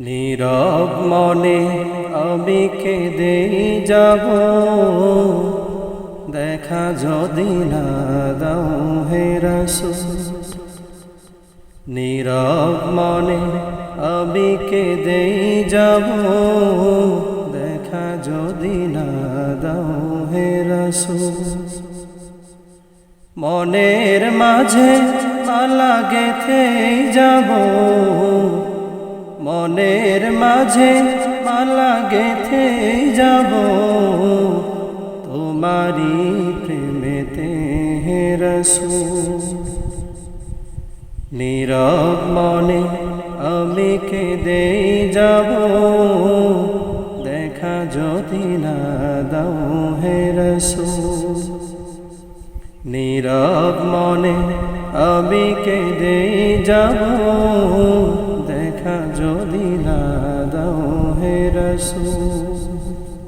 নীরব মনে আমি কেঁদেই যাব। দেখা যদি না দাও হে নীরব মনে আমি কেঁদেই যাব। দেখা যদি না দাও হে মনের মাঝে মালা গেথে যাব। মনের মাঝে মালা গেথে যাব। তোমারি প্রেমেতে হে রসুল, নীরব মনে আমি কেঁদে যাব। দেখা যদি না দাও হে রসুল, নীরব মনে আমি কেঁদে যাব। রসুল